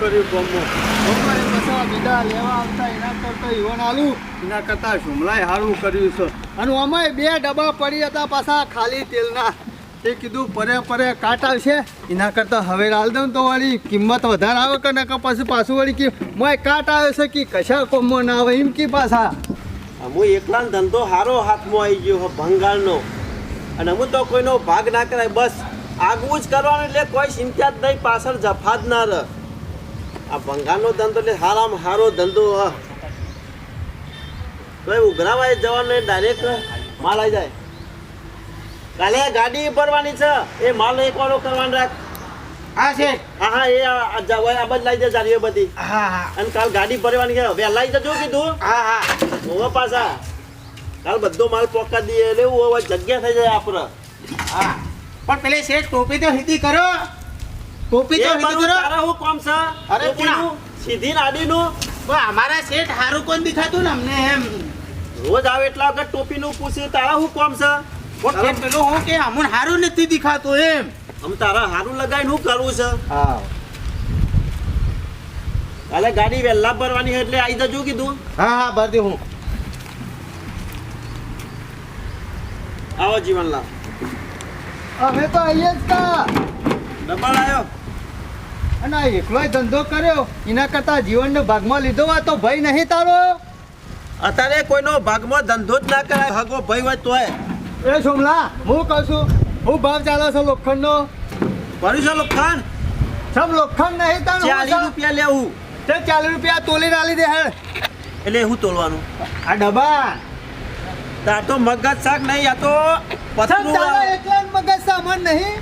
કર્યું ગમો ગમો એ લેવા આવતા એના કરતા ઈવન આલું. એના કરતા શુમલાએ સારું કર્યું છે. અને અમાય બે ડબ્બા પડી હતા પાછા ખાલી તેલના. તે કીધું પરે પરે કાટ આવશે. એના કરતાં હવે દઉં તો વળી કિંમત વધારે આવે કે નકર પછી પાછું વળી કે મોય કાટ આવે છે કે કશા કોમો ના આવે એમ કે પાછા. હું એકલાનો ધંધો હારો હાથમાં આવી ગયો ભંગાળનો. અને હું તો કોઈનો ભાગ ના કરાય બસ. આગવું જ કરવાનું એટલે કોઈ ચિંતા જ નહીં પાછળ જફા જ ના રહે. આ ભંગારનો ધંધો એટલે હારામાં સારો ધંધો હ. ઉઘરાવાય જવાનું ડાયરેક્ટ માલ આવી જાય. કાલે ગાડી ભરવાની છે એ માલ એક વાળો કરવાનો રાખ હા છે? હા હા એ આ- બધ લઈ જાય જારીઓ બધી. હા હા. અને કાલ ગાડી ભરવાની છે. વહેલા જજો કીધું. હા હા. હોવા પાછા. કાલ બધો માલ પોકા દઈએ એટલે એવું હવે જગ્યા થઈ જાય આપણે હા. પણ પેલે શેઠ ટોપી તો સીધી કરો. ટોપી તો કરો તારા હું કોમ છે? અરે ટોપીનું, સીધી ને આડીનું. પણ અમારા શેઠ હારું કોણ દેખાતું ને અમને એમ? રોજ આવે એટલા વખત ટોપીનું પૂછે તારા હું કોમ છે? પણ પેલું હું કે અમને હારું નથી દેખાતું એમ. અમ તારા હારું લગાવીને શું કરવું છે? હા. કાલે ગાડી વહેલા ભરવાની એટલે આવી જજો કીધું. હા હા ભરતી હું. આવો જીવનલાલ. અમે તો અહીંયા જ કા ડબલ આવ્યો. અને આ એકલોય ધંધો કર્યો એના કરતા જીવનનો ભાગમાં લીધો તો ભય નહીં તારો. અત્યારે કોઈનો ભાગમાં ધંધો જ ના કરાય ભાગો ભાઈ હોય તોય એ સોમલા હું કહું છું હું ભાવ ચાલે છે લોખંડનો. ભર્યું છે લોખંડ? સબ લોખંડ નહીં તાણ ચાલીસ રૂપિયા લેવું. તે ચાલીસ રૂપિયા તોલી નાલી દે હેડ. એટલે હું તોલવાનું? આ ડબ્બા તાર તો મગજ શાક નહીં આ તો તારા જ મગજ સામાન નહીં.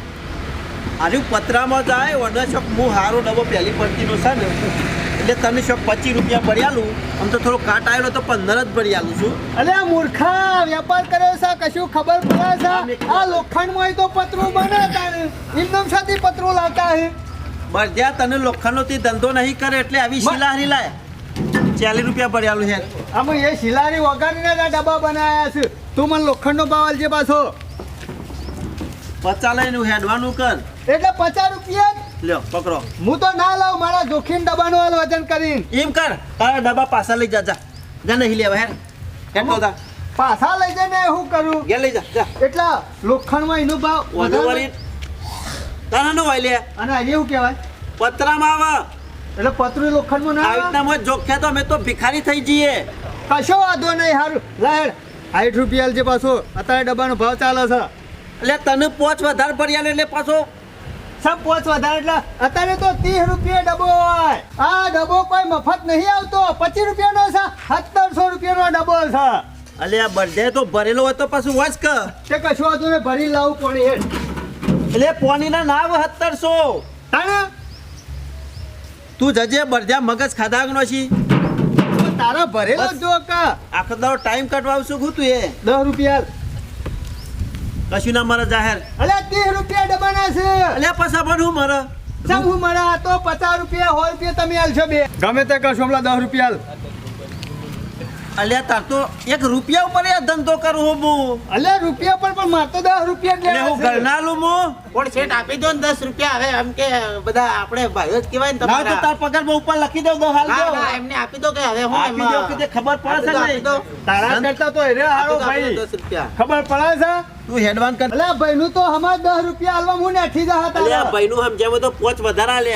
આજે પતરામાં જાય ઓર્ડર શોપ હું સારો ડબ્બો પહેલી પડતીનો છે ને. એટલે તને શોપ પચીસ રૂપિયા ભરી આમ તો થોડો કાટ આવેલો તો પંદર જ ભરી છું. અલે આ મૂર્ખા વેપાર કર્યો છે કશું ખબર પડે છે? આ લોખંડમાં તો પતરું બને એકદમ સાથે પતરું લાવતા હે. બરજ્યા તને લોખંડનો થી ધંધો નહીં કરે એટલે આવી બ- શિલાહારી લાય. ચાલીસ રૂપિયા ભરી છે. આમ એ શિલારી વગાડીને આ ડબ્બા બનાવ્યા છે. તું મને લોખંડનો ભાવ આલજે પાછો. પચા લઈને હેડવાનું કર. એટલે પચાસ રૂપિયા. લ્યો પકડો. હું તો ના લાવ મારા જોખીમ ડબ્બાનું હાલ વજન કરીને. એમ કર તારા ડબ્બા પાછા લઈ જા જા. જા નહીં લેવા હેડ હેડ કહો પાછા લઈ જઈને શું કરું? ઘેર લઈ જા જા. એટલા લોખંડમાં એનો ભાવ વધુ વધારે તારાનો વાય નો લે. અને આજે શું કહેવાય? પતરામાં આવે. એટલે પતરું લોખંડમાં ના આવી આવે? રીતના મોં જોખ્યા તો અમે તો ભિખારી થઈ જઈએ. કશો વાંધો નહીં સારું લાહેડ સાઠ રૂપિયા જે પાછો. અત્યારે ડબ્બાનો ભાવ ચાલે છે. એટલે તને પોચ વધારે પડ્યા એટલે પાછો. સબ પોચ વધારે એટલે અત્યારે તો ત્રીસ રૂપિયા ડબ્બો હોય. આ ડબ્બો કોઈ મફત નહીં આવતો. પચીસ રૂપિયાનો છે સત્તરસો રૂપિયાનો ડબ્બો છે. અલે આ બર્થડે તો ભરેલો હતો પાછું વાંચ કે. તે કશું હતું ને ભરી લાવું પડે હેડ એટલે પોનીના નામ સત્તરસો. તાણે? તું જજે બરજા મગજ ખાધાગનો છી તો તારા ભરેલો જ કા. આખો દાડો ટાઈમ કટવા આવશું શું તું એ? દસ રૂપિયા કશું ના મારે જાહેર? અલે ત્રીસ રૂપિયા ડબ્બાના છે. અલે પૈસા પણ હું મારે? સબ હું મળ્યા તો પચાસ રૂપિયા સો રૂપિયા તમે આલશો બે. ગમે તે કરશો હમણાં દસ રૂપિયા આલ. અલ્યા તાર તો એક રૂપિયા ઉપર એ ધંધો કરું હું અલે રૂપિયા પર પણ માર તો દસ રૂપિયા એટલે હું ઘરના લઉં હું પણ શેઠ આપી દો ને દસ રૂપિયા? હવે એમ કે બધા આપણે ભાઈઓ જ કહેવાય ને ના તો તમારા. તાર પગારમાં ઉપર લખી દઉં દો હાલ દો. એમને આપી દો કે હવે હું આપી દો કે ખબર પડે છે ને તારા કરતા તો એને હારો ભાઈ. દસ રૂપિયા. ખબર પડે છે? તું હેડવાન કર. અલ્યા ભાઈનું તો હમણાં દસ રૂપિયા આલવા હું નેઠી જા અલ્યા હતા ભાઈનું સમજાવે તો પોચ વધારા લે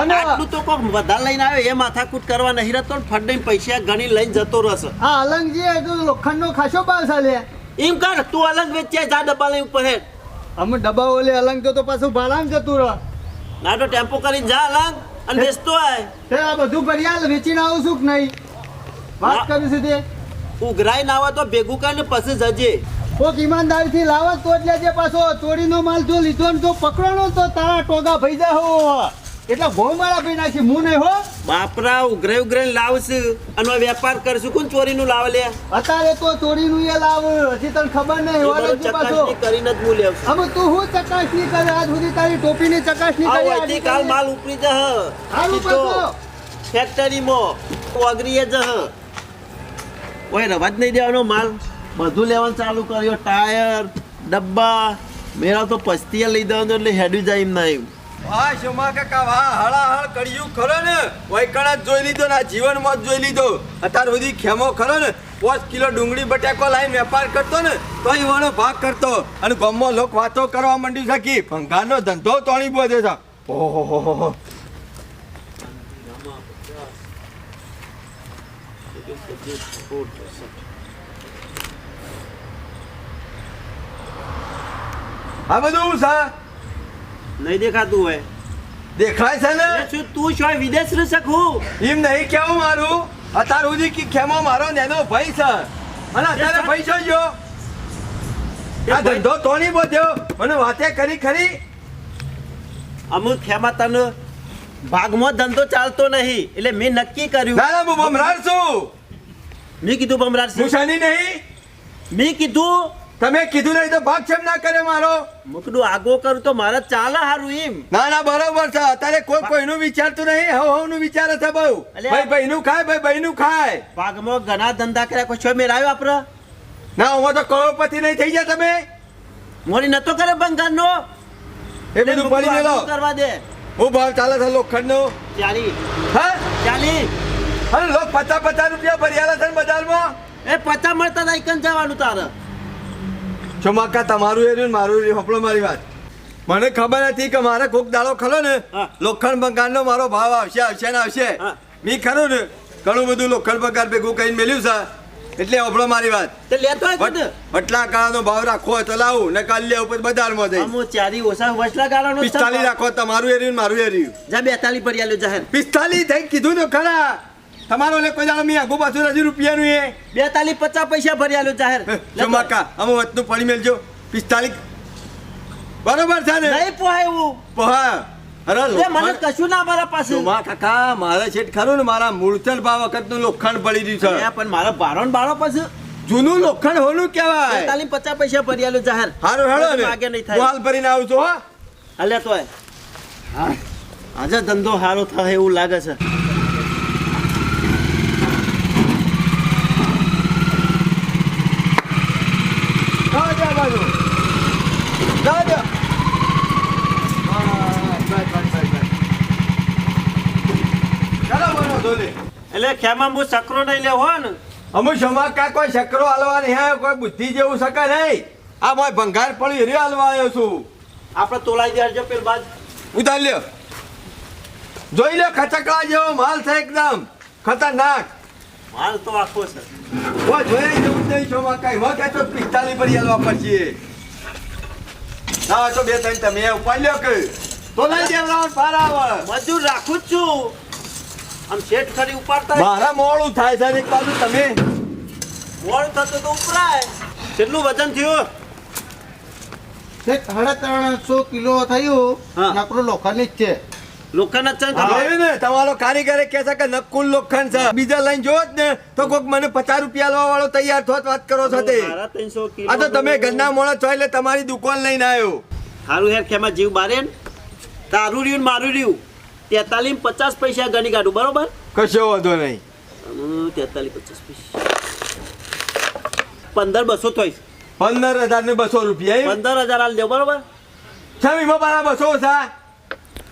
અને આટલું તો કોક વધારે લઈને આવે એ માથાકૂટ કરવા નહીં રહેતો ને પૈસા ગણી લઈને જતો રહેશે. આ અલંગજી એ તો લોખંડનો ખાસો ભાવ લે. એમ કર તું અલંગ વેચ્યા જા ડબ્બા લઈ ઉપર હેડ. અમે ડબ્બા ઓલે અલંગ તો તો પાછું ભાડામાં જતું રહ. ના તો ટેમ્પો કરીને જા અલંગ અને બેસતો આય. તે આ બધું ભરિયાલ વેચીને આવું છું કે નહીં? વાત. કરું છું તે. ઉઘરાઈ ના આવે તો ભેગું કરીને પછી જજે. કોક ઈમાનદારીથી લાવે તો જ લેજે પાછો ચોરીનો માલ જો લીધો ને જો પકડવાનો તો તારા ટોગા ભઈ જા હો. એટલે ગોમાળા ભઈ નાખી મુ નહીં હો. બાપરા ઉઘરાઈ ઉઘરાઈ લાવશે. અને વેપાર કરશું. કોણ ચોરીનું લાવ લે? અત્યારે તો ચોરીનું એ લાવ. હજી તને ખબર નહીં. હોય દેજે પાછો? કરીને જ હું લેવ હવે તું હું ચકાસણી કરે? આજ સુધી તારી ટોપીની ચકાસણી કરી વચ્ચે કાલ માલ ઉપરી જહ સીધો પાછો ફેક્ટરીમાં ઓગરીએ જહ ઓય રવાજ નહીં દેવાનો માલ. બધું લેવાનું ચાલુ કર્યો. ટાયર, ડબ્બા. મેરા તો પસ્તીયા લઈ દેવાનું એટલે હેડ્યું જાય એમ ના એમ વાહ, શમા કાકા, વાહ, હળાહળ કર્યું ખરો ને? વૈકણા જ જોઈ લીધો ને, આ જીવનમાં જ જોઈ લીધો. અત્યાર સુધી ખેમો ખરો ને? પાંચ કિલો ડુંગળી, બટાકો લાવીને વેપાર કરતો ને તો એ વાળો ભાગ કરતો. અને ગામમાં લોક વાતો કરવા માંડ્યું છે કે ભંગારનો ધંધો તોણી બોધે છે. ઓહો આ બધું સા? નહીં દેખાતું હોય. દેખાય છે ને? શું તું છો વિદેશ રે શકું એમ નહીં કેવું મારું? અત્યાર સુધી કે ખેમો મારો નેનો ભાઈ છે. અને અત્યારે ભાઈ છો ગયો આ ધંધો તોડી બોધ્યો મને વાતે કરી ખરી અમુક ખેમા તને ભાગમાં ધંધો ચાલતો નહીં એટલે મેં નક્કી કર્યું. ના ના હું ભમરાર છું. મેં કીધું બમરાજ હું શની નહીં? મેં કીધું તમે કીધું નહીં તો ભાગ છેમ ના કરે મારો? મુકડું આગો કરું તો મારા ચાલે હારું એમ. ના ના બરોબર છે. અત્યારે કોઈ કોઈનું વિચારતું નહીં. હવ હવનું વિચારે છે બહુ. ભાઈ ભાઈ નું ખાય ભાઈ ભાઈનું ખાય. ભાગમાં ઘણા ધંધા કર્યા કોઈ છો મેળાવ્યો આપડે? ના હું તો કરોડપતિ નહીં થઈ જાય તમે. મોરી નતો કરે બંગાળનો? એ બધું પડી ગયો કરવા દે. હું ભાવ ચાલે છે લોખંડનો? ચાલી. હા? ચાલી. હા લોક પચાસ પચાસ રૂપિયા ભર્યા છે ને બજારમાં? એ પચાસ મળતા નહીં એકન જવાનું તારે. ચોમાકા તમારું એર્યું મારું એર્યું હપળો મારી વાત. મને ખબર હતી કે મારે કોક દાડો ખરો ને. લોખંડ બંગાળનો મારો ભાવ આવશે આવશે ને આવશે. મી ખરું ને ઘણું બધું લોખંડ બંગાળ ભેગું કહીને મેલ્યું છે. એટલે હપળો મારી વાત. લેતો વટલા કાળાનો ભાવ રાખો તો લાવું ને કાલ ઉપર બજારમાં જઈ ચારી ઓછા વસલા ગાળાનો પિસ્તાલીસ રાખો તમારું એર્યું ને મારું એર્યું જા બેતાલી પર આલ્યો જાહેર. પિસ્તાલીસ થઈ કીધું ને ખરા. તમારો લે કોઈ દાડો મી આગુ પાછું હજી રૂપિયાનું એ. બેતાલી પચાસ પૈસા ભરી આલ્યો જાહેર. ચમાકા અમે વતનું પડી મેલજો. પિસ્તાલીસ. બરોબર છે ને? નહીં પોહાય એવું. પોહા. અરે મને કશું ના મારા પાસે. ચોમા કાકા મારે છેટ ખરું ને મારા મૂળચંદ ભાવ વખતનું લોખંડ પડી રહ્યું છે. પણ મારા બારો ને બારો પાસે જૂનું લોખંડ હોનું કહેવાય. બેતાલી પચાસ પૈસા ભરી આલ્યો જાહેર. હારું હેડો ને આગે નહીં થાય. હાલ ભરીને આવું છું હો તો હા. આજે ધંધો સારો થાય એવું લાગે છે જાઓ ત્યાં બાજુ. જાઓ ત્યાં. બસ, બસ, બસ, બસ, બસ. ચાલો એટલે ખેમા હું સકરો નહીં લેવો ને. અમે સમાજ કા કોઈ શકરો હાલવા નહીં આવ્યો કોઈ બુદ્ધિ જેવું શકે નહીં. આ મોય ભંગાર પડી હીરે હાલવા આવ્યો છું. આપણે તોલાઈ દેજો પેલ બાદ ઉતાર લ્યો. જોઈ લ્યો ખચકડા જેવો માલ છે એકદમ. ખતરનાક. માલ તો આખો છે. ઓ જોઈ જેવું નહીં છો માં કઈ. હો કે તો પિસ્તાલી પર હાલવા પડશે. ના તો બે ત્રણ તમે ઉપાડ લ્યો કે. તો લઈ દેવડાવો ને પાર આવે મજૂર રાખું જ છું. આમ શેઠ ખરી ઉપાડતા મારા મોડું થાય છે એક બાજુ તમે? મોડ થતું તો ઉપરાય. કેટલું વજન થયું? સાડા ત્રણસો કિલો થયું. હા. નકરું લોખંડની જ છે. લોખંડ ચંદ જોયું ને તમારો? કારીગરે કે છે કે નકુલ લોખંડ છે. બીજા લઈને જોવો જ ને તો કોઈક મને પચાસ રૂપિયા લેવા વાળો તૈયાર થોત વાત કરો છો તે મારા 300 કિલો આ તો તમે ઘરના મોણસ છો એટલે તમારી દુકાન લઈને આવ્યો. હારું હેર ખેમાં જીવ બારે ને? તારું રહ્યું ને મારું રહ્યું? તેતાલીસ પચાસ પૈસા ગણી કાઢું બરોબર? કશો વાંધો નહીં. તેતાલીસ પચાસ પૈસા. પંદર બસો થઈશ. પંદર હજાર ને બસો રૂપિયા પંદર હજાર હાલ દેવ બરોબર? એમાં મારા બસો સા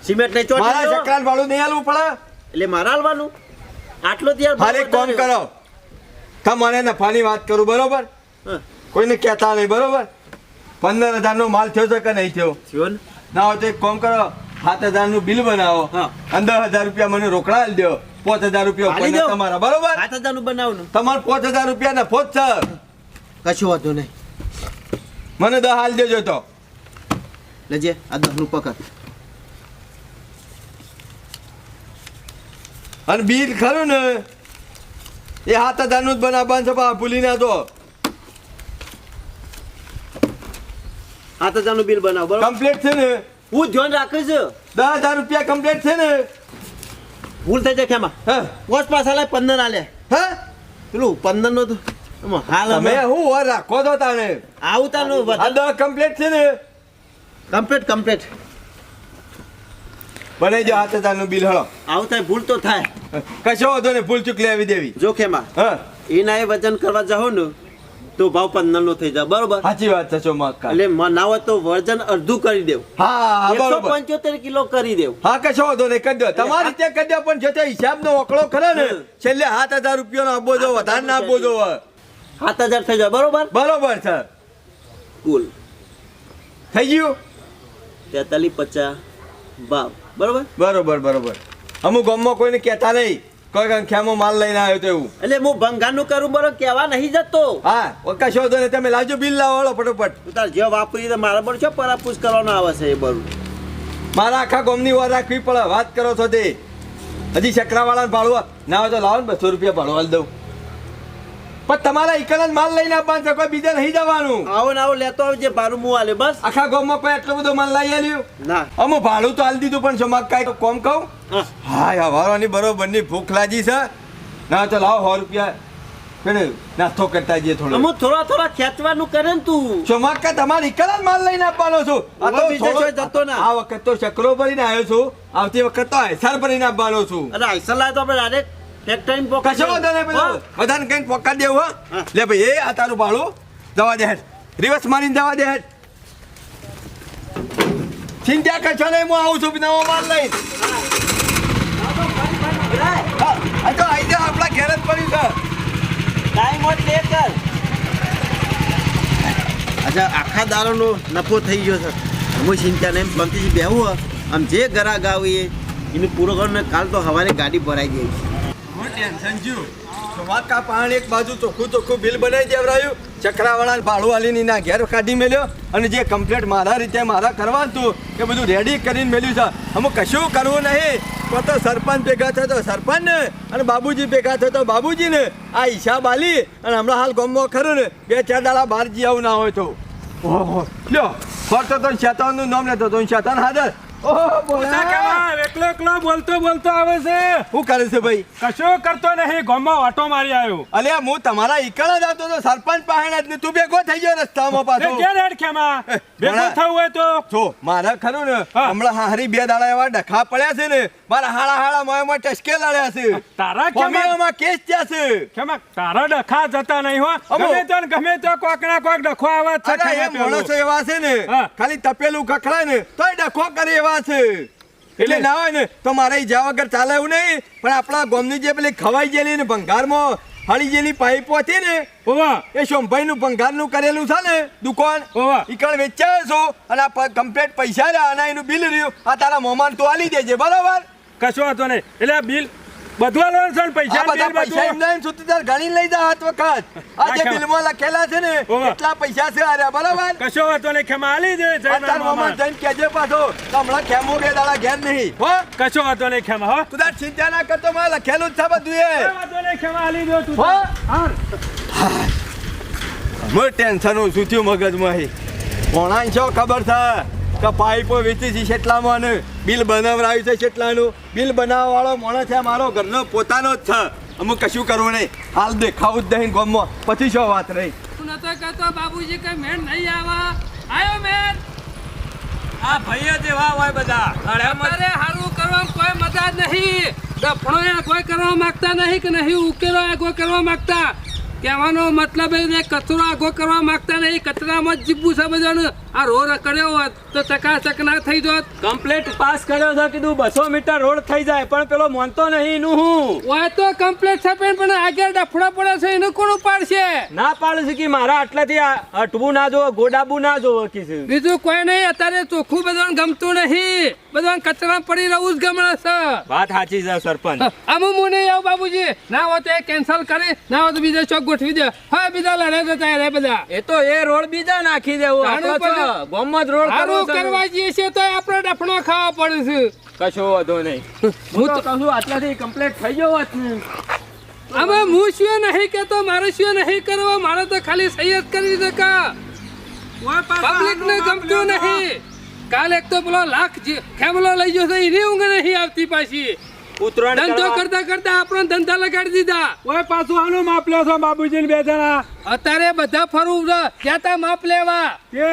સિમેન્ટ નહીં મારા ચક્રાલ વાળું નહીં હાલવું પડે. એટલે મારા હાલવાનું. આટલો ત્યાર એક કામ કરો. તમારે નફાની વાત કરું બરોબર. કોઈને કહેતા નહીં બરોબર? પંદર હજારનો માલ થયો છે કે નહીં થયો? થયો ના હોય તો એક કામ કરો. સાત હજારનું બિલ બનાવો. હા. અંદર હજાર રૂપિયા મને રોકડા આલી દો પાંચ હજાર રૂપિયા. તમારા બરોબર? સાત હજારનું બનાવવાનું. તમારે પાંચ હજાર રૂપિયા ને પોચ સર કશું વાંધો નહીં. મને દસ હાલ દેજો તો. લેજે આ દસનું પકડ. અને બિલ ખરું ને? એ સાત હજારનું જ બનાવવાનું છે પણ ભૂલી ના દો. સાત હજારનું બિલ બનાવો કમ્પ્લીટ છે ને? હું ધ્યાન રાખું છું દસ હજાર રૂપિયા કમ્પ્લીટ છે ને. ભૂલ થઈ જાય ખેમાં. હા? વોચ પાસ હાલે પંદર આલે. હા? પેલું પંદર નો તો હાલ અમે હું વાર રાખો તો તાને આવું તાનું દસ કમ્પ્લીટ છે ને. કમ્પ્લીટ કમ્પ્લીટ ભલે જો હાથે તાનું બિલ હળો. આવું થાય ભૂલ તો થાય. કશો વધો ને ભૂલ ચૂક લેવી દેવી. જો ખેમા હા? એના એ વજન કરવા જાઓ ને તો ભાવ પંદર નો થઈ જાય. બરોબર? સાચી વાત છે ચોમાકા. એટલે મ- તો વર્જન અડધું કરી દેવ. હા બરોબર. પંચોતેર કિલો કરી દેવ. હા કશો વાંધો નહીં કરી દો. તમારી રીતે કરી દો પણ જો તે હિસાબનો ઓકળો ખરો ને છેલ્લે સાત હજાર રૂપિયાનો આપો જો વધારે ના આપવો જો સાત હજાર થઈ જાય. બરોબર? બરોબર છે. કુલ. થઈ ગયું? તેતાલીસ પચાસ ભાવ. બરોબર? બરોબર બરોબર. અમુક ગામમાં કોઈને કહેતા નહીં. કોઈ સંખ્યામાં માલ લઈને આવ્યો તો એવું. એટલે હું ભંગારનું કરું બરો કેવા નહીં જતો. હા ઓ કશો વાંધો નહીં તમે લાવજો બિલ લાવો ફટોફટ. તું તાર જે વાપરી તો મારા પર છો પરાપૂસ કરવાનો આવે છે એ બરું મારા આખા ગોમની વાર રાખવી પડે વાત કરો છો તે. હજી ચક્રાવાળાને ભાડું ના હોય તો લાવો ને બસો રૂપિયા ભાડું હાલ દઉં. પણ તમારા એકલા જ માલ લઈને આપવાનું છે કોઈ બીજા નહીં જવાનું. આવો ને આવો લેતો આવજે ભાડું હું આલે બસ. આખા ગામમાં કોઈ એટલો બધો માલ લઈ આવ્યો ના. અમો ભાડું તો આલી દીધું પણ સમાજ કાંઈ કોમ કહું? હા. હા હવારોની બરોબરની ભૂખ લાગી છે. ના તો લાવો સો રૂપિયા. પેલે નાસ્તો કરતા જઈએ થોડો અમુક થોડા થોડા ખેંચવાનું કરે ને તું. ચોમાક કા તમારી એકલા જ માલ લઈને આપવાનો છું. આ તો બીજો કોઈ જતો ના. આ વખત તો ચક્રો ભરીને આવ્યો છું. આવતી વખત તો આયસર ભરીને આપવાનો છું. અરે આયસર લાય તો આપણે ડાયરેક્ટ ફેક્ટરી કશો વાંધો નહીં પેલો બધાને કઈ પોકા દેવું હો. લે ભાઈ એ આ તારું ભાડું. જવા દે હેડ. રિવર્સ મારીને જવા દે હેડ. ચિંતા કરશો નહીં હું આવું છું નવો માલ લઈ હા, તો આઈ જાઓ, આપણા ઘેર જ પડ્યું છે. ટાઈમ હોત લે કર અચ્છા આખા દારોનો નફો થઈ ગયો છે. હું ચિંતા નહીં શાંતિથી બેહું. આમ જે ગરાગ આવીએ એનું પૂરો કરો ને કાલ તો હવારે ગાડી ભરાઈ ગઈ હું એક બાજુ ચોખ્ખું ચોખ્ખું બિલ બનાવી દેવરાયું. ચક્રાવાળા ભાડું આલીની ના ઘેર કાઢી મેલ્યો અને જે કમ્પ્લેટ મારા રીતે મારા કરવાનું હતું, એ બધું રેડી કરીને મેલ્યું છે. અમુક કશું કરવું નહીં. તો સરપંચ ભેગા થતો સરપંચ અને બાબુજી ભેગા થતો બાબુજી ને આ હિસાબ આલી અને હમણાં હાલ ગમો ખરું ને, બે ચાર દાડા બહાર જી આવું ના હોય તો. ઓહો ફરતો તો શેતાનનું નામ લેતો શેતાન હાજર. ઓહો બોલા. કેવા એકલો એકલો બોલતો બોલતો આવે છે. શું કરે છે ભાઈ? કશું કરતો નહીં ગામમાં ઓટો મારી આવ્યો. અલ્યા હું તમારા ઈકળ જ આવતો તો સરપંચ પાસે જ તું ભેગો થઈ ગયો રસ્તામાં પાછો. ક્યાં રેડખ્યામાં ભેગું ઘણા- થવું હોય તો. જો મારા ખરું ને હમણાં હારી બે દાડા એવા ડખા પડ્યા છે ને મારા હાડા હાડા મોયમાં ટસકે લડ્યા છે. તારા કેમાં કેસ થયા છે? કેમાં તારા ડખા જતા નહીં હો. ગમે તો ગમે તો કોક ના કોક ડખો આવે છે અરે એ ખેમા પેલું. માણસો એવા છે ને હા. ખાલી તપેલું ખખડાય ને તોય ડખો કરે એવા છે. એટલે ના હોય ને તો મારે ઈ જ્યાં વગર ચાલે એવું નહીં પણ આપણા ગોમની જે પેલી ખવાઈ ગયેલી ને ભંગારમાં હળી ગયેલી પાઇપો હતી ને ઓવા. એ શોભાઈનું ભંગારનું કરેલું છે ને દુકાન ઓવા. ઈકણ વેચાય છો અને આ કમ્પ્લેટ પૈસા રહ્યા અને એનું બિલ રહ્યું. આ તારા મોમાન તો આલી દેજે બરાબર? કશો વાંધો નહીં. એટલે બિલ બધું લેવાનું છે પૈસા બધા પૈસા એમ લઈને સુતીદાર ગણી લઈ જા હાથ વખત. આ જે બિલમાં લખેલા છે ને એટલા પૈસા છે આર્યા બરાબર? કશો વાતો નહીં ખેમા આલી દે તાર મોમાન જઈને કહેજે પાછો હમણાં ખેમો કે દાડા ઘેર નહીં હો? કશો વાતો નહીં ખેમા હો. તું તાર ચિંતા ના કરતો માં લખેલું જ છે બધું એ વાતો નહીં ખેમા આલી દો તું હો? હું ટેન્શન હું સુત્યું મગજમાં અહીં કોણાને છો ખબર છે? કે પાઇપો વેચી છે કેટલામાં અને બિલ બનાવડાવ્યું છે કેટલાનું બિલ બનાવવા વાળો માણસ છે મારો ઘરનો પોતાનો જ છે. અમુક કશું કરવું નહીં. હાલ દેખાવું જ નહીં ગમમાં. પછી શું વાત રહી? તું નતો કહેતો બાબુજી કે મેળ નહીં આવા. આયો મેળ. આ ભાઈઓ જેવા હોય બધા. અત્યારે હારું કરવા કોઈ મજા નહીં. દફણો એ કોઈ કરવા માંગતા નહીં કે નહીં? ઉકેલો આગો કરવા માંગતા? કહેવાનો મતલબ એ કચરો આગો કરવા માંગતા નહીં. કચરામાં જ જીવવું સમજવાનું આ રોડ કર્યો હોત તો ચકાચક ના થઈ જોત. કમ્પ્લેટ પાસ કર્યો છે કીધું બસો મીટર રોડ થઈ જાય પણ પેલો માનતો નહીં એનું હું? હોય તો કમ્પ્લીટ છે પણ આગળ ડફડો પડે છે એનું કોણ ઉપાડશે? ના પાડે છે કે મારા આટલાથી અટવું ના જોવો ગોડાબુ ના જોવો કીધું બીજું કોઈ નહીં અત્યારે ચોખ્ખું બધાને ગમતું નહીં. બધાને કચરા પડી રહું જ ગમે છે. વાત સાચી છે સરપંચ. આમ હું નહીં આવું બાબુજી. ના હોત એ કેન્સલ કરી ના હોત બીજા ચોક ગોઠવી દે. હા બીજા લડે જતા તૈયાર બધા. એ તો એ રોડ બીજા નાખી દેવું જ રોડ સારું કરવો છે. જઈએ તો આપણે ડફણો ખાવા પડે છે. કશો વધો નહીં. હું તો કહું આટલાથી કમ્પ્લીટ થઈ ગયો ને. આમાં હું શું નહીં કેતો મારે શું નહીં કરવો? મારે તો ખાલી સહી કરવી છે પબ્લિક ને ગમતું નહીં. કાલ એક તો પેલો લાખ ખેમલો લઈ ગયો છે એની ઊંઘ નહીં આવતી પાછી. ઉતરાણ ધંધો કરતા કરતા આપણો ધંધા લગાડી દીધા. ઓય પાછું આનું માપ લ્યો છો બાબુજી ને બે જણા. અત્યારે બધા ફરવું છે ત્યાં માપ લેવા. કે?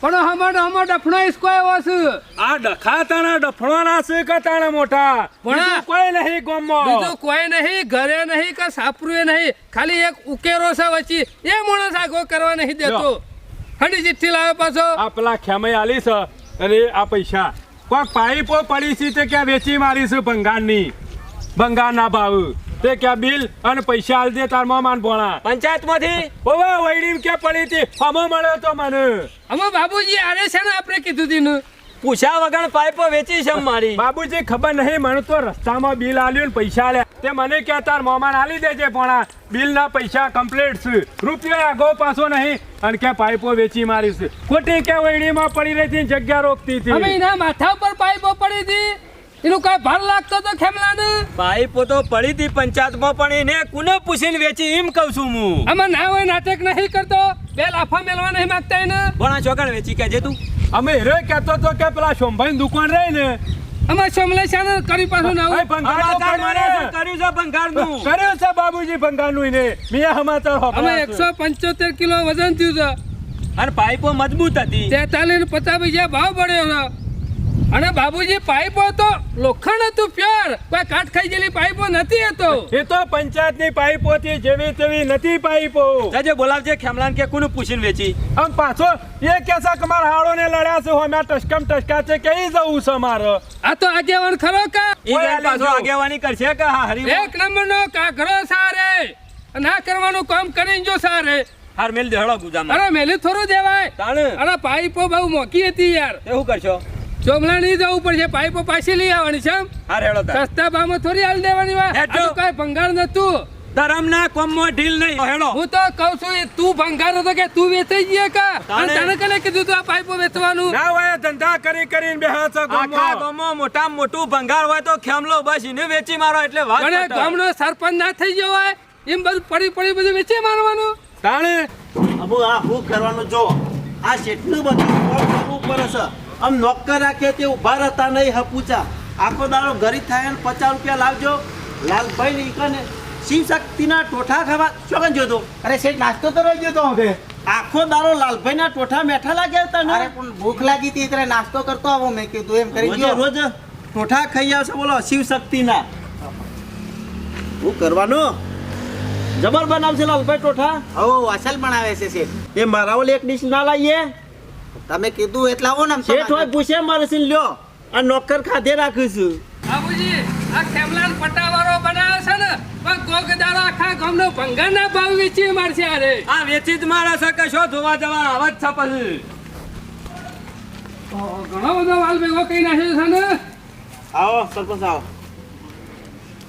પણ હમણાં હમણ ડફણો ઇસકો એવો છે? આ ડખા તાણા ડફણવાના છે કે તાણા મોટા? પણ કોઈ નહીં ગોમમાં બીજું કોઈ નહીં ઘરે નહીં કે સાપરુએ નહીં. ખાલી એક ઉકેરો છે વચ્ચે. એ માણસ આગો કરવા નહીં દેતો. ખંડી ચિઠ્ઠી લાવે પાછો. આ પેલા ખેમઈ આલી છે અને આ પૈસા. કોઈક પાઈપો પડી છે તે ક્યાં વેચી મારી છે ભંગારની ભંગારના ભાવ. તે કે બિલ અને પૈસા આલ દે તાર માન ભોણા પંચાયતમાંથી? ઓવે વૈડી કે પડી હતી. અમો મળ્યો તો મને. અમો બાબુજી આરે છે ને આપણે કીધું દીનું પૂછ્યા વગર પાઇપો વેચી છે મારી. બાબુજી ખબર નહીં મને તો રસ્તામાં બિલ આલ્યું ને પૈસા લે. તે મને કે તાર મામાન આલી દેજે ભોણા બિલના પૈસા કમ્પ્લીટ છે. રૂપિયો આગો પાછો નહીં. અને કે પાઇપો વેચી મારી છે. ખોટી ક્યાં વૈડીમાં પડી રહી હતી જગ્યા રોકતી અમે હતી એના માથા ઉપર પાઇપો પડી હતી. એનું કઈ ભાર લાગતો તો ખેમલાને ભાઈ પોતો પડી હતી પંચાયતમાં પણ એને કુને પૂછીને વેચી એમ કહું છું હું. અમે ના હોય નાટક નહીં કરતો. બે લાફા મેલવા નહીં માંગતા એને. ભણા ચોકડ વેચી કે તું. અમે હેરો કહેતો તો કે પેલા શોભાઈ દુકાન રહી ને. અમે સોમલે શાને કરી પાછું ના હોય ભંગાર કર્યું છે. ભંગારનું કર્યું છે બાબુજી ભંગારનું એને. મિયા સમાચાર અમે હોભળ્યા છે. એકસો પંચોતેર કિલો વજન થયું છે. અને પાઇપો મજબૂત હતી. તેતાલીસ ને પચાસ પૈસા ભાવ પડ્યો છે. અને બાબુજી પાઇપો તો લોખંડ હતું પ્યોર. કોઈ કાટ ખાઈ ગયેલી પાઇપો નથી હતો એ તો પંચાયતની પાઇપો હતી જેવી તેવી નથી પાઇપો. જાજે બોલાવજે ખેમલાન કે કોનું પૂછીને વેચી. આમ પાછો એ કેસા કમાર હાળો ને લડ્યા છે હોમે ટસકમ ટસકા છે કઈ જવું છે મારો? આ તો આગેવાન ખરો કા? એ પાછો આગેવાની કરશે કે હા હરી એક નંબર નો કાઘરો સારે ના કરવાનું કામ કરીને જો સારે. હાર મેલ દેહળો ગુજામાં. અરે મેલી થોડું દેવાય. તાણે. અરે પાઇપો બહુ મોંઘી હતી યાર. એવું કરશો? ચોમલા નહીં જવું પડશે પાઇપો પાછી લઈ આવવાની છે એમ? હાર હેડો સસ્તા ભાવમાં થોડી હાલ દેવાની વાત. હેઠો. કઈ ભંગાર નતું ધરમના કોમમાં ઢીલ નહીં. હેડો. હું તો કહું છું એ તું ભંગાર હતો કે તું વેચાઈ ગયે કા? અને. તને કને કીધું તું આ પાઇપો વેચવાનું? ના હોય ધંધા કરી કરીને બેહા છે આખા ગામમાં. મોટા મોટું ભંગાર હોય તો ખેમલો બસ એને વેચી મારો એટલે વાત અને ગામનો સરપંચ ના થઈ ગયો હોય એમ બધું પડી પડી બધું વેચી મારવાનું. તાણે? અમુ આ શું કરવાનું? જો આ કેટલું બધું કરવું છે? આમ નોકર રાખે તે ઊભા રહેતા નહીં હપુચા. આખો દાડો ગરીબ થાય ને પચાસ રૂપિયા લાવજો. લાલભાઈ ની કને શિવ શક્તિના ટોઠા ખાવા ચોકન જોતો? અરે શેઠ નાસ્તો તો રહી ગયો હવે. આખો દાડો લાલભાઈ ના ટોઠા મેઠા લાગ્યા તને અરે પણ ભૂખ લાગી હતી એટલે નાસ્તો કરતો આવો મેં કીધું એમ કરી ગયો. રોજ ટોઠા ખાઈ આવશે બોલો શિવ શક્તિના શું કરવાનું? જબર બનાવશે લાલભાઈ ટોઠા હવે અસલ બનાવે છે શેઠ. એ મારા ઓલે એક ડીશ ના લાવીએ. તમે કીધું એટલે આવો ને શેઠ હોય પૂછે મારે સીન લ્યો. આ નોકર ખાધે રાખીશું છું. બાબુજી આ ખેમલાલ પટાવાળો બનાવે છે ને પણ ગોગદારો આખા ગામનો ભંગારના ભાવ વેચી મારશે અરે આ વેચી જ મારા છે કશો ધોવા જવા આવા જ છે પછી. ઘણો બધો માલ ભેગો કઈ નાખ્યો છે ને? આવો સરપંચ આવો.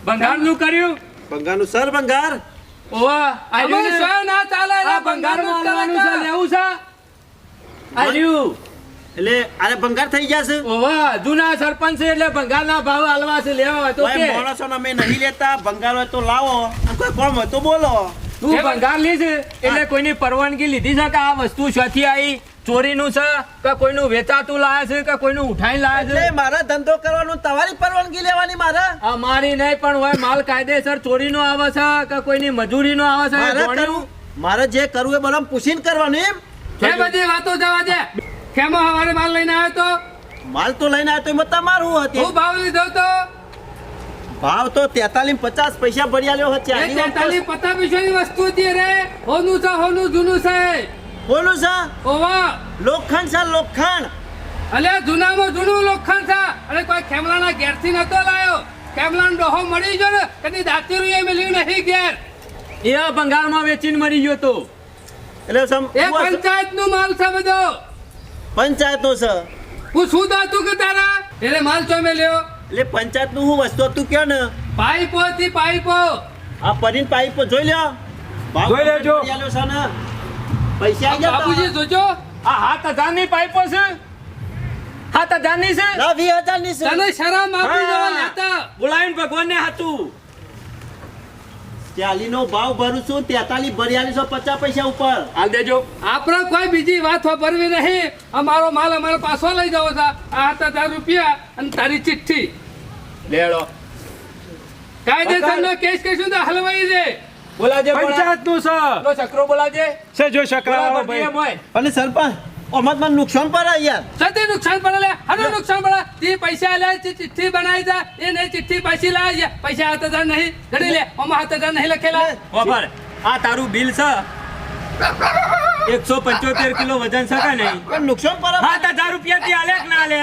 ભંગારનું કર્યું? બંગાળનું સર ભંગાર? ઓવા સ્વ ના? ચાલે? ભંગારનું છે લેવું છે? આલ્યું એટલે અરે ભંગાર થઈ જશે ઓવા જૂના સરપંચ છે એટલે ભંગારના ભાવ હાલવા છે લેવા હોય તો કે. માણસો અમે નહીં લેતા ભંગાર હોય તો લાવો. કોઈ કોમ હોય તો બોલો. તું ભંગાર લીધ એટલે કોઈની પરવાનગી લીધી છે કે આ વસ્તુ શોથી આવી ચોરીનું છે કે કોઈનું વેચાતું લાવે છે કે કોઈનું ઉઠાઈ લાવે એટલે છે મારે ધંધો કરવાનું તમારી પરવાનગી લેવાની મારે? અમારી નહીં પણ હોય માલ કાયદેસર ચોરીનો આવે છે કે કોઈની મજૂરીનો આવે છે મારે મારે જે કરવું એ બધા પૂછીને કરવાનું એમ. એ બધી વાતો જવા દે. કેમો હવારે માલ લઈને આવ્યો તો? માલ તો લઈને આવ્યો તો એમાં તમારું હું હતું ભાવ લીધો તો? ભાવ તો તેતાલીસ પચાસ પૈસા ભર્યા લ્યો હતો તેતાલીસ પચાસ પૈસાની વસ્તુ હતી રે. હોનું છે હોનું જૂનું છે. બોલું છે? ઓવા લોખંડ છે લોખંડ. અલે જૂનામાં જૂનું લોખંડ છે. અરે કોઈ ખેમલાના ઘેરથી નતો લાયો. ખેમલાનો ડોહો મળી ગયો ને કદી દાંતીરું એ મેલ્યું નહીં ઘેર. એ બંગાળમાં ભંગારમાં વેચીને મરી ગયો તો. એટલે સમ એ પંચાયતનું માલ છે બધો. પંચાયત નો છે. હું શું દાતું કે તારા? એટલે માલ છો મે લ્યો. એટલે પંચાયતનું હું વસ્તુ તું કે ને? પાઇપો થી પાઈપો આ પરીન પાઈપો જોઈ લ્યો. ભાવ જોઈ લેજો. ને. પૈસા આવી ગયા બાબુજી જોજો. આ હાથ હજારની પાઈપો છે? હાથ હજારની છે? ના વીસ હજારની છે. તને શરમ આપી હા. જવા લેતા બોલાવીને ભગવાનને હાથું ભાવ ભરું છું તેતાલીસ ભરિયાલીસો પચાસ પૈસા ઉપર. હાલ દેજો. આપણે કોઈ બીજી વાત વાપરવી નહીં. અમારો માલ અમારે પાછો લઈ જવો છે. આ હતા તાર રૂપિયા અને તારી ચિઠ્ઠી. લેડો. કાયદેસરનો કેસ કહીશું તો હલવાઈ દે. બોલાજે પંચાયતનું છે નો ચક્રો બોલાજે. છે જો ભાઈ. અને સરપંચ ઓમાં મને નુકસાન પડે યાર. સતી નુકસાન પડે લે. હનું નુકસાન પડે. તે પૈસા લે ચિઠ્ઠી બનાવી દે. એ નહીં ચિઠ્ઠી પાછી લાવી છે. પૈસા હાથ હજાર નહીં. ઘડી લે. ઓમાં હાથ હજાર નહીં લખેલા. ખબર આ તારું બિલ છે? એકસો પંચોતેર કિલો વજન છે કે નહીં? પણ નુકસાન પર સાત હજાર રૂપિયા થી આલે ના લે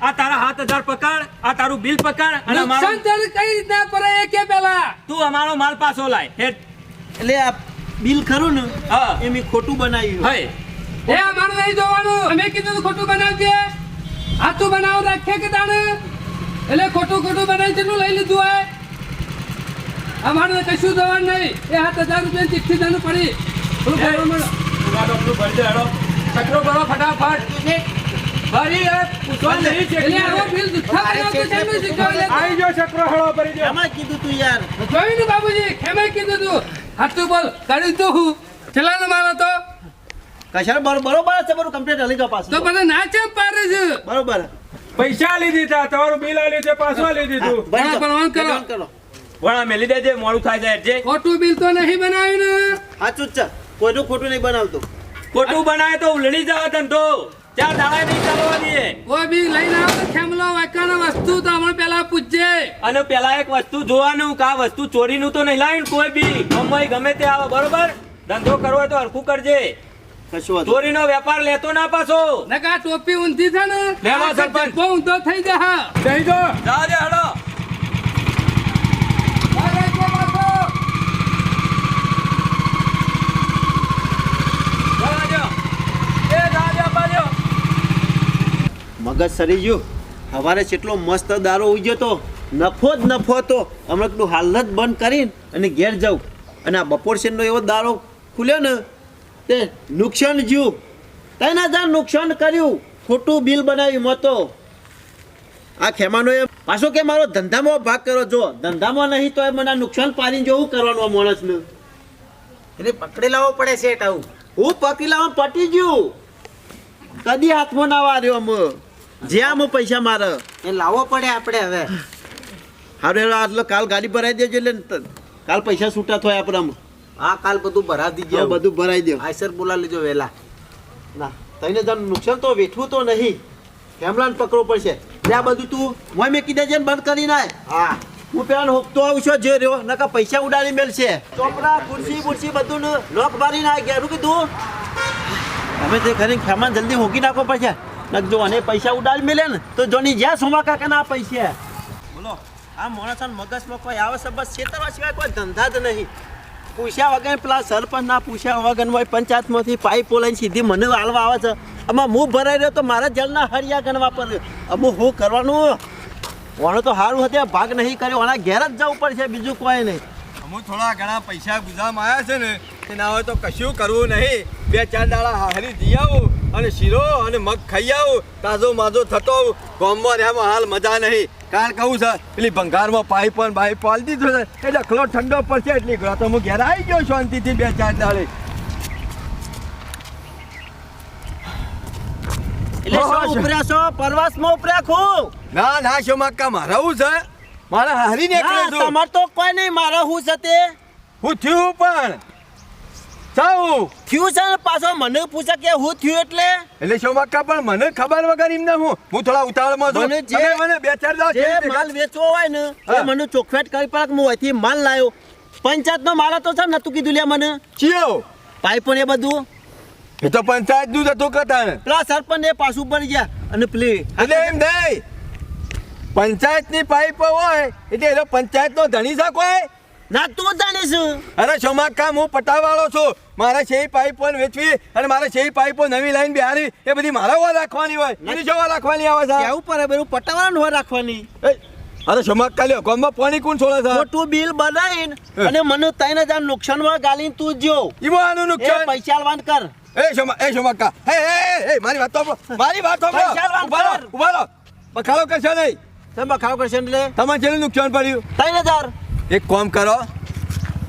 આ તારા સાત હજાર પકડ આ તારું બિલ પકડ અને નુકસાન તારે કઈ રીતના પડે એ કે પેલા? તું અમારો માલ પાછો લાય. હેડ. એટલે આ બિલ ખરું ને હા. એ મેં ખોટું બનાવ્યું. હય એ અમારે નહીં જોવાનું. અમે કીધું તું ખોટું બનાવજે. હાથું બનાવ રાખે કે તાણે એટલે ખોટું ખોટું બનાવી કેટલું લઈ લીધું હોય. અમારે કશું જવાનું નહીં. એ હાથ હજાર રૂપિયા ચિઠ્ઠી તને પડી. ચક્રો કરો ફટાફટ. ભરી તું બાબુજી ખેમે કીધું તું? હાથું બોલ કર્યું તું હું. છેલ્લાનો માલ હતો. કશાળ બરોબર છે બરું કમ્પ્લીટ હલી જાઓ તો બધા ના ચેમ પાડે છે? બરોબર. પૈસા લીધી તા તમારું બિલ આલ્યું છે પાછું આલી દીધું. ભણા ભણવાનું કરો. કરો વણા મેલી દેજે મોડું થાય છે જે ખોટું બિલ તો નહીં બનાવ્યું ને. સાચું જ છે. કોઈનું ખોટું નહીં બનાવતું. ખોટું બનાવે તો ઉલડી જાવ ધંધો. ચાર દાડા નહીં ચાલવા દઈએ કોઈ બી લઈને આવો તો ખેમલો વસ્તુ તો હમણાં પેલા પૂછજે. અને પેલા એક વસ્તુ જોવાનું કે આ વસ્તુ ચોરીનું તો નહીં લાવ્યું કોઈ બી. ગમે ગમે તે આવે બરોબર? ધંધો કરવો તો હરખું કરજે. કશું ચોરીનો વેપાર લેતો ના પાછો. નકા ટોપી ઊંધી છે ને? લેવા સરપંચ. જબ્બો ઊંધો થઈ જા. જઈ જો જા દે હડો જા જો. એ જા જો, બાજો. મગજ સરી ગયું. સવારે કેટલો મસ્ત દારો ઉજ્યો તો. નફો જ નફો હતો. હમણાં પેલું હાલત બંધ કરીને અને ઘેર જાઉં. અને આ બપોર શેરનો એવો દારો ખુલ્યો ને તે નુકસાન જ્યું તેના હજાર નુકસાન કર્યું. ખોટું બિલ બનાવ્યું મતો. આ ખેમાનો એ પાછો કે મારો ધંધામાં ભાગ કરો જો ધંધામાં નહીં તો એ મને નુકસાન પાડીને જોવું કરવાનું માણસને એટલે પકડી લાવવો પડે છે આવું હું પકીલામાં પટી ગયું. કદી હાથમાં ના વાર્યો અમ. જ્યાં આમ પૈસા મારે. એ લાવવો પડે આપણે હવે. હારે આટલો કાલ ગાડી ભરાઈ દેજો એટલે કાલ પૈસા છૂટા થાય આપણે આમ. હા કાલ બધું ભરાવી દીજે બધું ભરાઈ દે આઈસર બોલા લેજો વેલા. ના તઈને જણ નુકસાન તો વેઠવું તો નહીં. કેમલાને પકડવો પડશે. આ બધું તું મોય મેકી કીધે ને બંધ કરી નાય. હા. હું પેલા હોકતો આવું છું જે રહ્યો નકા પૈસા ઉડાડી મેલશે. ચોપડા ખુરશી બુરશી બધું ને લોક મારી ના ગયા કીધું. અમે તે ખરી ખેમાન જલ્દી હોકી નાખવો પડશે. નક જો અને પૈસા ઉડાડી મેલે ને તો જોની જ્યાં સોમા કાકાના ના પૈસા. બોલો આ માણસ મગજમાં કોઈ આવે છે બસ છેતરવા સિવાય કોઈ ધંધા જ નહીં. પૂછ્યા વગર પેલા સરપંચ ના પૂછ્યા વગર હોય પંચાયતમાંથી પાઇપો લઈને સીધી મને હાલવા આવે છે. આમાં હું ભરાઈ રહ્યો તો મારા જલના હરિયા ગણવા પર અમુક હું કરવાનું? ઓણે તો સારું હતું ભાગ નહીં કર્યો. ઓના ઘેર જ જવું પડશે, બીજું કોઈ નહીં. અમુક થોડા ઘણા પૈસા ગુજામાં આવ્યા છે ને એના હોય તો કશું કરવું નહીં. બે ચાર દાડા હારી જઈ આવું અને શીરો અને મગ ખાઈ આવું. તાજો માજો થતો આવું. રહેવામાં હાલ મજા નહીં. કારણ કહું છે પેલી ભંગારમાં પાઇપ પણ બાઈપ પાલી દીધો છે. એટલે અખલો ઠંડો પડશે એટલી ગયો તો હું ઘેર આવી ગયો શાંતિથી બે ચાર દાડે. એટલે શું. ઉપર્યા છો? પરવાસમાં ઉપર્યા ના ના શોમાકા મારા હું છે. મારા હારી ના નીકળ્યો છું. તમાર તો કોઈ નહીં મારા હું છે તે. હું થયું પણ. ચાવું થયું છે ને પાછો? મને પૂછે કે હું થયું એટલે? એટલે શોમાકા પણ મને ખબર વગર એમને હું. હું થોડા ઉતાવળમાં છું. મને જે- મને બે ચાર દાવ જે માલ વેચવો હોય ને એ મને ચોખવેટ કરી પડે કે હું અહીંથી માલ લાવ્યો પંચાયત નો માલ હતો છે ને તું કીધું લે મને. ચિયો. પાઇપો ને એ બધું. એ તો પંચાયતનું હતું ને. પેલા સરપંચ એ પાછું પડી ગયા અને પેલી એટલે એમ નહીં. પંચાયતની પાઇપ હોય એટલે એનો પંચાયત નો ધણી શાક હોય. ના તું શું? અરે શોમાક કામ હું પટાવાળો છું. મારે છે પાઇપો વેચવી અને મારે છે પાઇપો નવી લાઈન બિહારી. એ બધી મારા વા રાખવાની હોય. એની જોવા રાખવાની આવે છે. કેવું પડે બધું પટાવાનું હોય રાખવાની. અરે શોમાક કાલ્યો ગામમાં પાણી કોણ છોડે છે? તું બિલ બનાવીને અને મને ત્રણ હજાર નુકસાનમાં ગાલીને તું જો ઈમો આનું નુકસાન. પૈસા આલવાન કર. એ શોમા એ શોમાકા હે હે મારી વાત તો મારી વાત તો ઊભા રહો ઊભા રહો. બખાડો કરશો નહીં. તમે બખાડો કરશે એટલે? તમારે જેટલું નુકસાન પડ્યું. ત્રણ હજાર. એક કોમ કરો.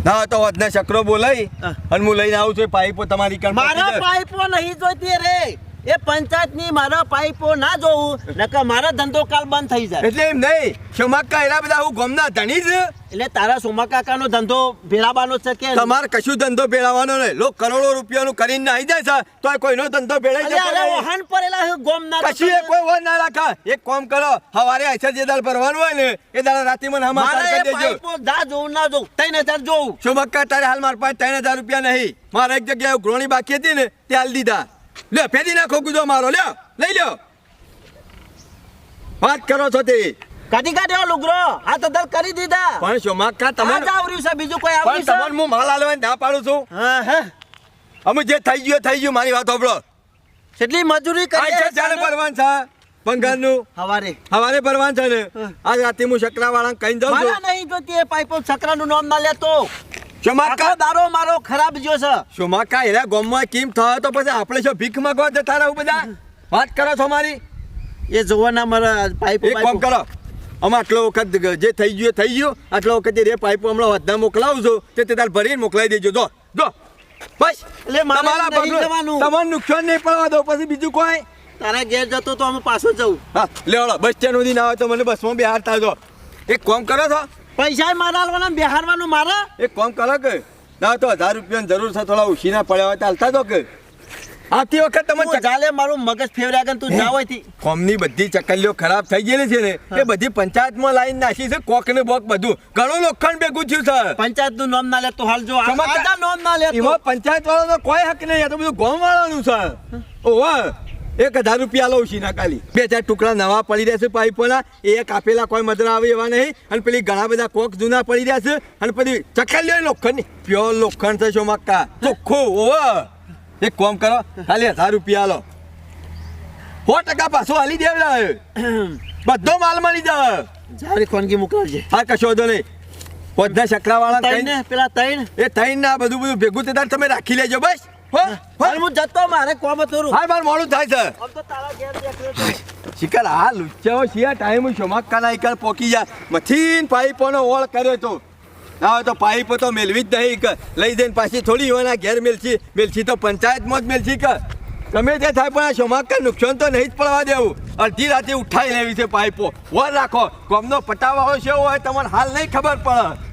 ના તો વધને ચક્રો બોલાય. અને હું લઈને આવું છું પાઇપો તમારી મારા પાઇપો નહીં જોઈતી રે. એ પંચાયતની મારા પાઇપો ના જોવું નકર મારો ધંધો કાલ બંધ થઈ જાય. એટલે એમ નહીં સોમાકા એલા બધા હું ગોમના ધણી જ. એટલે તારા સોમા કાકાનો ધંધો ભેળાવાનો છે કે તમારે કશું ધંધો ભેળવવાનો નહીં. લોક કરોડો રૂપિયાનું કરીને આવી જાય છે તો કોઈનો ધંધો ભેળાઈ જાય જતો અરે નહીં. વહાણ પડેલા ગોમ ના કશું એ કોઈ વાહન ના રાખા. એક કામ કરો હવારે આઈસર જે દાળ ભરવાનું હોય ને એ દાળ રાતે મને હમાસાર કરી દેજો. દા જોવું ના જોઉં ત્રણ હજાર જોવું સોમાકા તારે હાલ મારા પાસે ત્રણ હજાર રૂપિયા નહીં. મારા એક જગ્યાએ ગ્રોણી બાકી હતી ને તે હાલ દીધા. લે ફેદી નાખો ગુજો મારો લ્યો લઈ લ્યો. વાત કરો છો તે. કાઢી કાઢ્યો લુગરો આ તો દલ કરી દીધા. પણ શોમાક્કા આ તમારે આવર્યું છે બીજું કોઈ પણ આવર્યું છે? હું માલ આલવા ના પાડું છું? હા હા. અમે જે થઈ ગયું થઈ ગયું મારી વાત સાંભળો. કેટલી મજૂરી કરી છે જાણે ભરવાન છે પંગાનું હવારે. હવારે ભરવાન છે ને? આજ રાતે હું શકરાવાળા વાળા જાઉં દઉં છું નહીં તો તે પાઇપો છકરાનું નામ ના લેતો. આખો દારો મારો ખરાબ જો છે. શોમાક્કા એરા ગોમમાં કેમ થયો તો પછી આપણે શું ભીખ માંગવા જતા રહું બધા? વાત કરો છો મારી? એ જોવાના મારા પાઇપો એક કામ કરો. અમે આટલો વખત જે થઈ ગયું થઈ ગયું. આટલો વખત જે રે પાઇપો હમણાં વધા મોકલાવું છું. તે તાર ભરીને મોકલાઈ દેજો. જો જો. બસ. એટલે મારા તમારા. નુકસાન નહીં પડવા દો. પછી બીજું કોઈ? તારા ઘેર જતો તો અમે પાછો જવું હા લેવડો બસ સ્ટેન્ડ સુધી ના આવે તો મને બસમાં થાય જો. એક કામ કરો છો. પૈસા મારા હાલવાના બેહારવાનું મારા? એક કોમ કરો કે ના તો હજાર રૂપિયાની જરૂર છે થોડા ઉછીના પડ્યા હોય તો હાલતા દો કે. આથી વખત તમે ચગાલે મારું મગજ ફેવર્યા કે તું જાવ હતી કોમની બધી ચકલીઓ ખરાબ થઈ ગયેલી છે ને એ બધી પંચાયતમાં લાઈન નાખી છે કોક ને બોક બધું. ઘણું લોખંડ ભેગું થયું છે પંચાયતનું નામ ના લે તો હાલ જો આ- ચમત્કાર. ના લેતો એમાં પંચાયત વાળાનો કોઈ હક નહીં તો બધું ગોમ વાળાનું છે ઓવા એક હજાર રૂપિયા લઉં છું ના ખાલી. બે ચાર ટુકડા નવા પડી રહેશે પાઇપોના એ કાપેલા કોઈ મદરા આવે એવા નહીં. અને પેલી ઘણા બધા કોક જૂના પડી રહ્યા છે. અને પછી ચકલીઓ લોખંડ. ની પ્યોર લોખંડ છે શું મક્કા ચોખ્ખું ઓવા. એક કોમ કરો ખાલી હજાર રૂપિયા લો. સો ટકા પાછો હાલી દેવડાવે બધો માલ મળી જાય. જારી ખોનગી મોકલાવજે. હા કશો વાંધો નહીં. બધા શકરાવાળા કઈ પેલા તૈણ. એ થઈને ના બધું બધું ભેગું થતા તમે રાખી લેજો બસ. હાલ હું જતો મારે કોમ હતું. હાલ માર મોડું થાય છે. આમ તો તારા ઘેર દેખ્યો છે. આ લુચ્ચાઓ શિયા ટાઈમ પોકી જાય મથીન પાઇપોનો ઓળ કર્યો તો. ના હોય તો પાઇપો તો મેલવી જ નહીં કે લઈ જઈને પાછી થોડી હોવાના ઘેર મેલછી મેલછી તો પંચાયતમાં જ મેલછી કે ગમે તે થાય પણ આ શોમાક્કા નુકસાન તો નહીં જ પડવા દેવું. અડધી રાતે ઉઠાઈ લેવી છે પાઇપો. વર રાખો. કોમનો પટાવાળો છે હોય તમને હાલ નહીં ખબર પડે.